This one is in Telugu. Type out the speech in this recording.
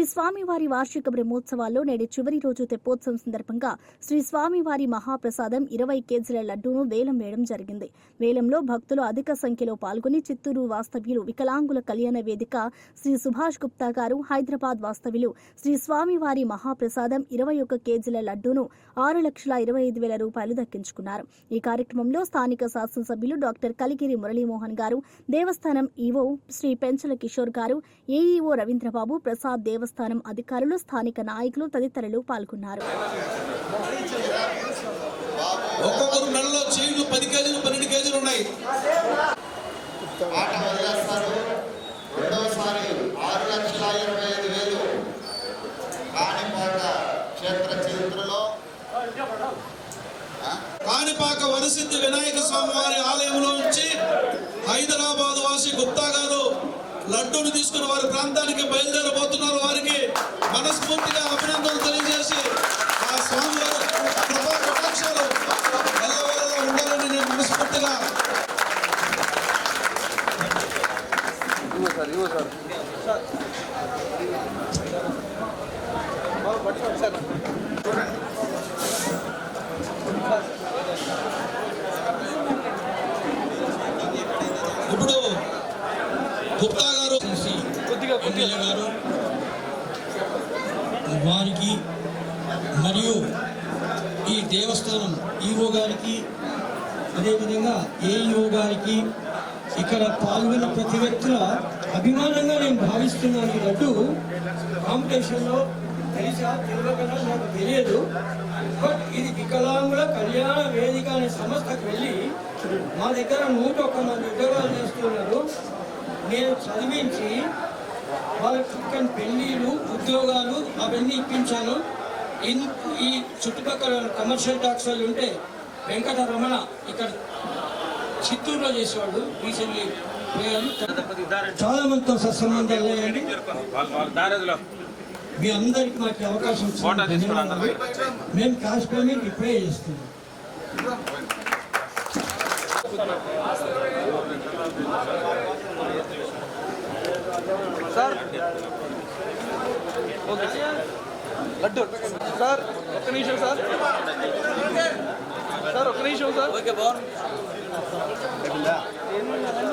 శ్రీ స్వామివారి వార్షిక బ్రహ్మోత్సవాల్లో నేడు చివరి రోజు తెప్పోత్సవం సందర్భంగా శ్రీ స్వామివారి మహాప్రసాదం ఇరవై కేజీల లడ్డూను వేలం వేయడం జరిగింది. వేలంలో భక్తులు అధిక సంఖ్యలో పాల్గొని చిత్తూరు వాస్తవ్యులు వికలాంగుల కళ్యాణ వేదిక శ్రీ సుభాష్ గుప్తా గారు హైదరాబాద్ వాస్తవ్యులు శ్రీ స్వామివారి మహాప్రసాదం ఇరవై ఒక్క కేజీల లడ్డూను ఆరు లక్షల ఇరవై ఐదు వేల రూపాయలు దక్కించుకున్నారు. ఈ కార్యక్రమంలో స్థానిక శాసనసభ్యులు డాక్టర్ కలిగిరి మురళీమోహన్ గారు దేవస్థానం ఈవో శ్రీ పెంచల కిషోర్ గారు ఏఈఓ రవీంద్రబాబు ప్రసాద్ దేవస్థానం అధికారులు స్థానిక నాయకులు తదితరులు పాల్గొన్నారు. ఒక్కొక్కరు నెలలో పది కేజీలు పన్నెండు కేజీలు ఉన్నాయి. ఆట వదిలేస్తారు. రెండవసారి ఆరు లక్షల ఇరవై ఐదు వేలు కాణిపాక క్షేత్ర చరిత్రలో. ఆ, కాణిపాక వరసిద్ధి వినాయక స్వామి వారి ఆలయంలో నుంచి హైదరాబాద్ వాసి గుప్తా గారు లడ్డూను తీసుకుని వారి ప్రాంతానికి బయలుదేరబోతున్నారు. వారికి మనస్ఫూర్తిగా అభినందనలు తెలియజేసి ఆ స్వామివారు కటాక్షాలు ఎల్లవేళలా ఉండాలని నేను మనస్ఫూర్తిగా ఇప్పుడు గుప్తా ఎమ్మెల్యే గారు వారికి మరియు ఈ దేవస్థానం ఈఓ గారికి అదేవిధంగా ఏఈఓ గారికి ఇక్కడ పాల్గొన్న ప్రతి వ్యక్తుల అభిమానంగా నేను భావిస్తున్నాను అంటూ కాంపిటీషన్లో తెలిసా తెలియకనా నాకు తెలియదు. బట్ ఇది వికలాంగుల కళ్యాణ వేదిక అనే సంస్థకు వెళ్ళి మా దగ్గర నూట ఒక్క మంది ఉద్యోగాలు చేస్తున్నారు. నేను చదివించి వాళ్ళకి చక్కని పెళ్ళిళ్ళు ఉద్యోగాలు అవన్నీ ఇప్పించాను. ఈ చుట్టుపక్కల కమర్షియల్ టాక్స్ వాళ్ళు ఉంటే వెంకట రమణ ఇక్కడ చిత్తూరులో చేసేవాడు. రీసెంట్లీ చాలా మందితో సత్సంబంధాలు లేయండి మీ అందరికి మాకు అవకాశం. మేము క్యాష్ పేమెంట్ ఇప్పుడే చేస్తున్నాం. సార్ ఓకే లడ్డు సార్ ఒక్క నిమిషం సార్ సార్ ఒక్క నిమిషం సార్ ఓకే బాగుంది